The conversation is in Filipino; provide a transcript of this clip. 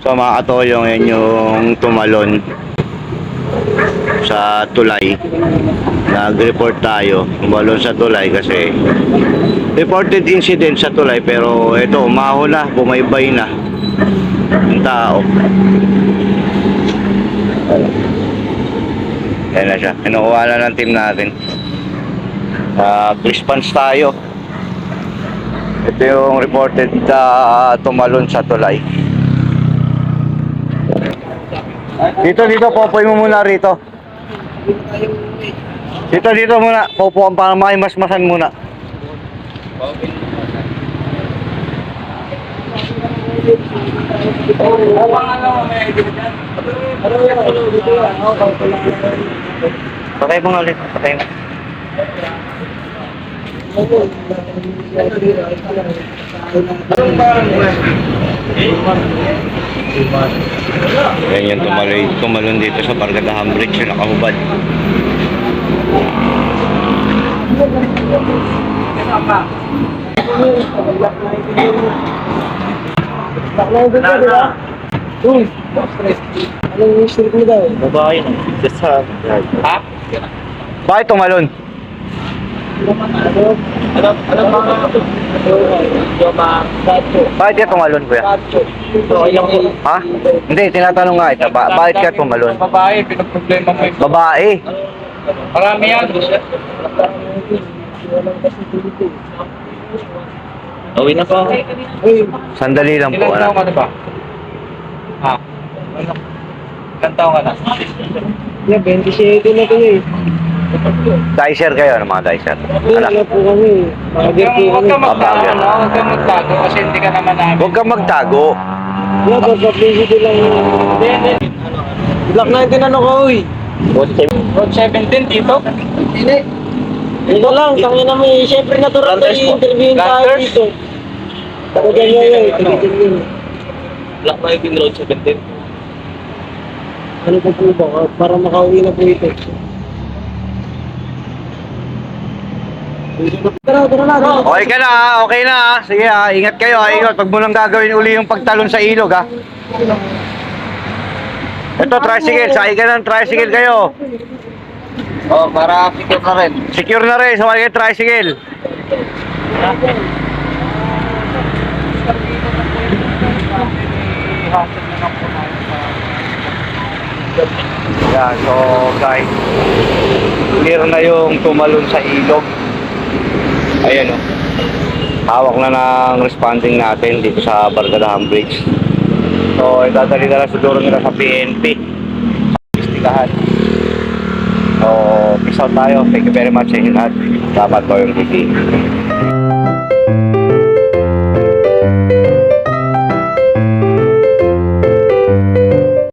So mga katoyong yan yung tumalon sa tulay. Nag-report tayo, tumalon sa tulay kasi reported incident sa tulay pero ito umaho na, bumaybay na yung tao. Yan na siya. Kinukuha na ng team natin. Uh, response tayo. Ito yung reported uh, tumalon sa tulay. Dito, dito, popoy mo muna rito. Dito, dito muna. Popo para makimasmasan muna. Patay mo nga ulit. Patay mo. Yan yung tumalon, tumalon dito sa Barkadahan Bridge yung nakahubad. Ba? Uy, anong history mo daw? Babae ng just sa Ha? Bakit tumalon? Ano? Ano ano ba? Yung mga gato. Bakit ka tumalon, kuya? Yung Ha? Hindi, tinatanong nga ito. Ba bakit ka tumalon? babae, pinoproblema mo yung Babae. Marami yan. Dito. Uwi na po. Sandali lang po. Ilan taong ka na ba? Ha? Ilan taong ka na? yeah, 27 na to eh. Dicer kayo, ano mga dicer? Uy, Ano? ano po kami? Po Huwag ka magtago, no? Huwag ka magtago kasi hindi ka naman namin. Huwag kang magtago. Yeah, for publicity lang yun. Hindi, hindi. Black 19 ano ka, uy? Road 17 dito? Hindi. Ito lang, tangin na may, siyempre natural na i-interviewin tayo dito. Talaga nyo yun, Ano? tumitingin. Black Marvin Road 17. Ano po po ba? Para makauwi na po ito. Okay ka na, okay na. Sige, ha? ingat kayo. ha? Ingat. Pag mo nang gagawin uli yung pagtalon sa ilog, ha? Ito, tricycle. Sakay ka ng tricycle kayo. Oh, para secure na rin. Secure na rin. Sakay kayo tricycle. Yan, so guys, clear na yung tumalon sa ilog. Ayan o. Hawak na ng responding natin dito sa Barkadahan Bridge. So, idadali na lang siguro nila sa PNP. Sa Istigahan. So, peace out tayo. Thank you very much sa inyo lahat. Dapat ko yung TV.